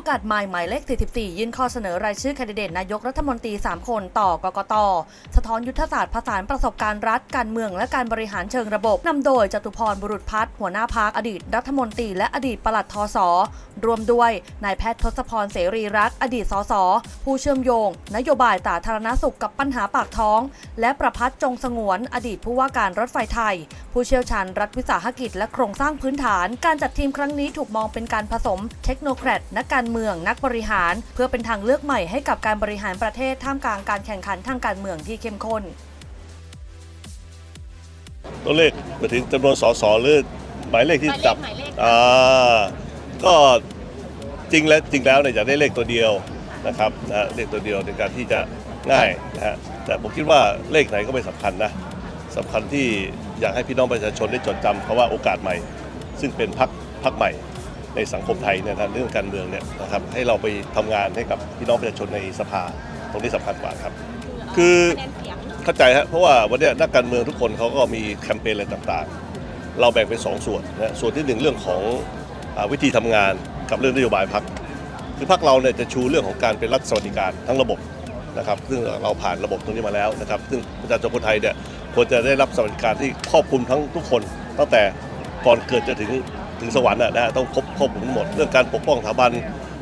อกาสใหม่หมายเลข 44 ยื่นข้อเสนอรายชื่อแคนดิเดตนายกรัฐมนตรี 3 คนต่อกกต สะท้อนยุทธศาสตร์ผสานประสบการณ์รัฐการเมืองและการบริหารเชิงระบบนำโดยจตุพรบุรุษพัฒน์หัวหน้าพักอดีตรัฐมนตรีและอดีตปลัดทศ รวมด้วยนายแพทย์ทศพรเสรีรักษ์อดีตสสผู้เชื่อมโยง นโยบายสาธารณสุขกับปัญหาปากท้อง และประพัฒน์จงสงวน อดีตผู้ว่าการรถไฟไทย ผู้เชี่ยวชาญรัฐวิสาหกิจและโครงสร้างพื้นฐาน การจัดทีมครั้งนี้ถูกมองเป็นการผสม เทคโนแครดนักการเมืองนักบริหาร เพื่อเป็นทางเลือกใหม่ให้กับการบริหารประเทศท่ามกลางการแข่งขันทางการเมืองที่เข้มข้นตัวเลขมาถึงจำนวนสสหรือหมายเลขที่จับหมายเลขอ่า ก็จริงแล้วจริงแล้วเนี่ยอยากได้เลขตัวเดียวนะครับนะเลขตัวเดียวในการที่จะง่ายนะฮะแต่ผมคิดว่าเลขไหนก็ไม่สำคัญนะสำคัญที่อยากให้พี่น้องประชาชนได้จดจำคาว่าโอกาสใหม่ ซึ่งเป็นพักพักใหม่ในสังคมไทยเนี่ยนะเรื่องการเมืองเนี่ยนะครับให้เราไปทำงานให้กับพี่น้องประชาชนในสภาตรงนี้สำคัญกว่าครับ คือเข้าใจฮะเพราะว่าวันเนี้ยนักการเมืองทุกคนเขาก็มีแคมเปญอะไรต่างๆ เราแบ่งเป็นสองส่วนนะส่วนที่หนึ่งเรื่องของ วิธีทำงานกับเรื่องนโยบายพักคือพักเราเนี่ยจะชูเรื่องของการเป็นรัฐสวัสดิการทั้งระบบนะครับซึ่งเราผ่านระบบตรงนี้มาแล้วนะครับซึ่งประชาชนคนไทยเนี่ยควรจะได้รับสวัสดิการที่ครอบคลุมทั้งทุกคน ตั้งแต่ก่อนเกิดจะถึงถึงสวรรค์นะนะฮะต้องครบครอบคลุมทั้งหมดเรื่องการปกป้องสถาบัน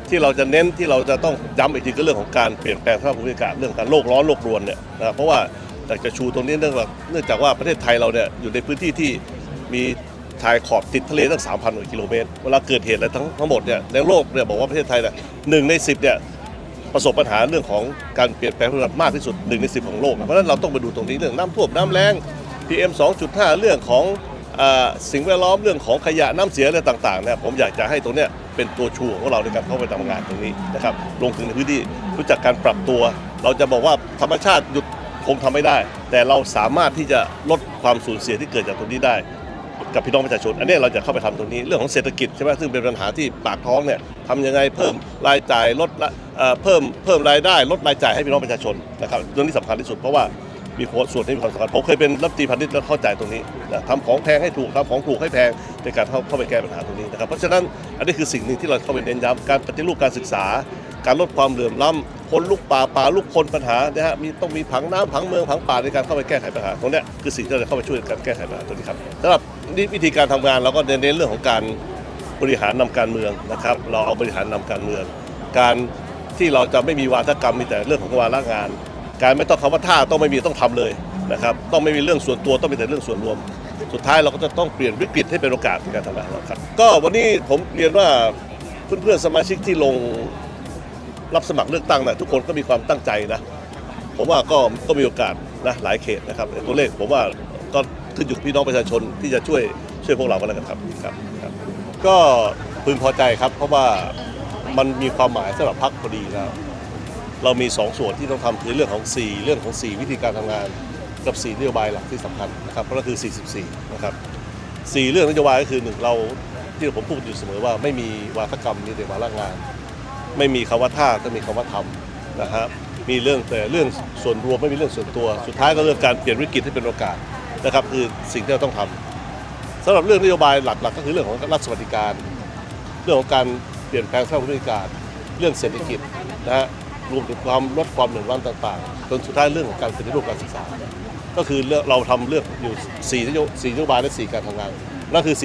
ที่เราจะเน้นที่เราจะต้องย้ำอีกทีก็เรื่องของการเปลี่ยนแปลงสภาพภูมิอากาศเรื่องการโลกร้อนโลกรวนเนี่ยนะเพราะว่าอยากจะชูตรงนี้เนื่องจากเนื่องจากว่าประเทศไทยเราเนี่ยอยู่ในพื้นที่ที่มี ชายขอบติดทะเลตั้ง 3,000กว่ากิโลเมตร เวลาเกิดเหตุอะไรทั้งทั้งหมดเนี่ยในโลกเนี่ยบอกว่าประเทศไทยเนี่ยหนึ่งในสิบเนี่ยประสบปัญหาเรื่องของการเปลี่ยนแปลงสภาพอากาศมากที่สุดหนึ่งในสิบของโลก เพราะฉะนั้นเราต้องไปดูตรงนี้เรื่องน้ำท่วมน้ำแล้ง PM 2.5 เรื่องของสิ่งแวดล้อมเรื่องของขยะน้ำเสียอะไรต่างๆเนี่ยผมอยากจะให้ตรงเนี้ยเป็นตัวชูของเราในการเข้าไปทำงานตรงนี้นะครับลงถึงในพื้นที่รู้จักการปรับตัว เราจะบอกว่าธรรมชาติหยุดคงทำไม่ได้ แต่เราสามารถที่จะลดความสูญเสียที่เกิดจากตรงนี้ได้ กับพี่น้องประชาชน อันนี้เราจะเข้าไปทำตรงนี้เรื่องของเศรษฐกิจใช่ไหมซึ่งเป็นปัญหาที่ปากท้องเนี่ยทำยังไงเพิ่มรายจ่ายลดละเอ่อเพิ่มเพิ่มรายได้ลดรายจ่ายให้พี่น้องประชาชนนะครับเรื่องนี้สำคัญที่สุดเพราะว่ามีส่วนที่มีความสำคัญผมเคยเป็นรัฐมนตรีพาณิชย์แล้วเข้าใจตรงนี้นะทำของแพงให้ถูกทำของถูกให้แพงในการเข้าเข้าไปแก้ปัญหาตรงนี้นะครับเพราะฉะนั้นอันนี้คือสิ่งหนึ่งที่เราเข้าไปเน้นย้ำการปฏิรูปการศึกษา การลดความเหลื่อมล้ำคนลุกป่าป่าลุกคนปัญหานะฮะมีต้องมีผังน้ำผังเมืองผังป่าในการเข้าไปแก้ไขปัญหาตรงเนี้ยคือสิ่งที่เราจะเข้าไปช่วยกันแก้ไขปัญหาตรงนี้ครับสำหรับนี่ วิธีการทำงานเราก็เน้นเรื่องของการบริหารนำการเมืองนะครับ เราเอาบริหารนำการเมือง การที่เราจะไม่มีวาทกรรมมีแต่เรื่องของวาระงาน การไม่ต้องคำว่าท่าต้องไม่มีต้องทำเลยนะครับต้องไม่มีเรื่องส่วนตัวต้องมีแต่เรื่องส่วนรวม สุดท้ายเราก็จะต้องเปลี่ยนวิกฤตให้เป็นโอกาสในการทำงานของเราครับก็วันนี้ผมเรียนว่าเพื่อนๆสมาชิกที่ลงรับสมัครเลือกตั้งนะทุกคนก็มีความตั้งใจนะผมว่าก็ก็มีโอกาสนะหลายเขตนะครับตัวเลขผมว่า ก็ขึ้นอยู่กับพี่น้องประชาชนที่จะช่วยช่วยพวกเรากันแล้วกันครับครับครับ ก็พึงพอใจครับ เพราะว่ามันมีความหมายสำหรับพรรคพอดีแล้ว เรามี2ส่วนที่ต้องทำคือเรื่องของ 4 เรื่องของ 4 วิธีการทำงานกับ 4 นโยบายหลักที่สำคัญนะครับก็คือ 44 นะครับ 4 เรื่องนโยบายก็คือหนึ่งเราที่ผมพูดอยู่เสมอว่าไม่มีวาทกรรมมีแต่วาระงาน ไม่มีคำว่าท่าก็มีคำว่าทำนะครับมีเรื่องแต่เรื่องส่วนรวมไม่มีเรื่องส่วนตัว สุดท้ายก็เรื่องการเปลี่ยนวิกฤตให้เป็นโอกาส นะครับคือสิ่งที่เราต้องทำสำหรับเรื่องนโยบายหลักๆ ก็คือเรื่องของรัฐสวัสดิการ เรื่องของการเปลี่ยนแปลงสภาพภูมิอากาศเรื่องเศรษฐกิจนะฮะรวมถึงความลดความเหลื่อมล้ำต่างๆจนสุดท้ายเรื่องของการปฏิรูปการศึกษา ก็คือเรื่องเราทำเรื่องอยู่4นโย4นโยบายและ4การทำงานนั่นคือ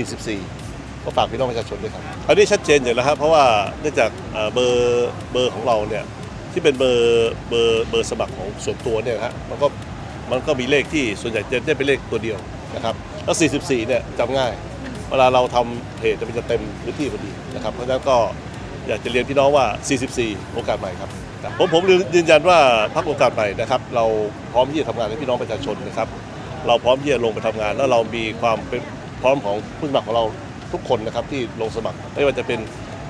44 ก็ฝากพี่น้องประชาชนด้วยครับอันนี้ชัดเจนอยู่แล้วครับเพราะว่าเนื่องจากเอ่อเบอร์เบอร์ของเราเนี่ยที่เป็นเบอร์เบอร์เบอร์สมัครของส่วนตัวเนี่ยนะฮะมันก็ มันก็มีเลขที่ส่วนใหญ่จะได้เป็นเลขตัวเดียวนะครับแล้ว 44 เนี่ยจำง่าย เวลาเราทำเพจจะเป็นจะเต็มพื้นที่พอดีนะครับ เพราะฉะนั้นก็อยากจะเรียนพี่น้องว่า 44 โอกาสใหม่ครับครับผมผมยืนยันว่าพักโอกาสใหม่นะครับ เราพร้อมที่จะทำงานให้พี่น้องประชาชนนะครับ เราพร้อมที่จะลงไปทำงาน แล้วเรามีความเป็นพร้อมของผู้สมัครของเราทุกคนนะครับที่ลงสมัคร ไม่ว่าจะเป็น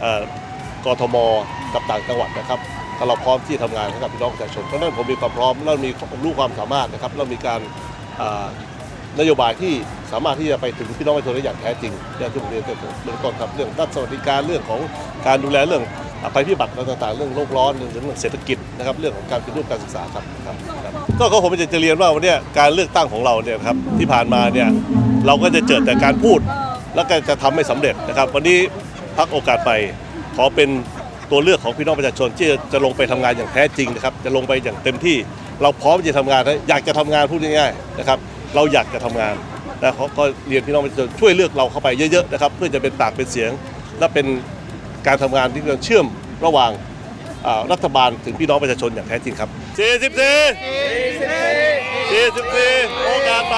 เอ่อกทมกับต่างจังหวัดนะครับ ถ้าเราพร้อมที่จะทำงานให้กับพี่น้องประชาชนเพราะนั้นผมมีความพร้อมแล้วมีรู้ความสามารถนะครับแล้วมีการนโยบายที่สามารถที่จะไปถึงพี่น้องประชาชนได้อย่างแท้จริงอย่างที่ผมเรียนเบื้องต้นครับเรื่องรัฐสวัสดิการเรื่องของการดูแลเรื่องภัยพิบัติต่างๆ เรื่องโลกร้อนเรื่องเรื่องเศรษฐกิจนะครับเรื่องของการปฏิรูปการศึกษาครับครับก็ผมจะเรียนว่าวันนี้การเลือกตั้งของเราเนี่ยครับที่ผ่านมาเนี่ยเราก็จะเจอแต่การพูด แล้วก็จะทำไม่สำเร็จนะครับ วันนี้พักโอกาสไปขอเป็น ตัวเลือกของพี่น้องประชาชนที่จะลงไปทำงานอย่างแท้จริงนะครับจะลงไปอย่างเต็มที่ เราพร้อมจะทำงานนะอยากจะทำงานพูดง่ายๆนะครับเราอยากจะทำงานนะเขาก็เรียนพี่น้องประชาชนช่วยเลือกเราเข้าไปเยอะๆนะครับเพื่อจะเป็นปากเป็นเสียง และเป็นการทำงานที่จะเชื่อมระหว่างรัฐบาลถึงพี่น้องประชาชนอย่างแท้จริงครับ44 44โอกาสไป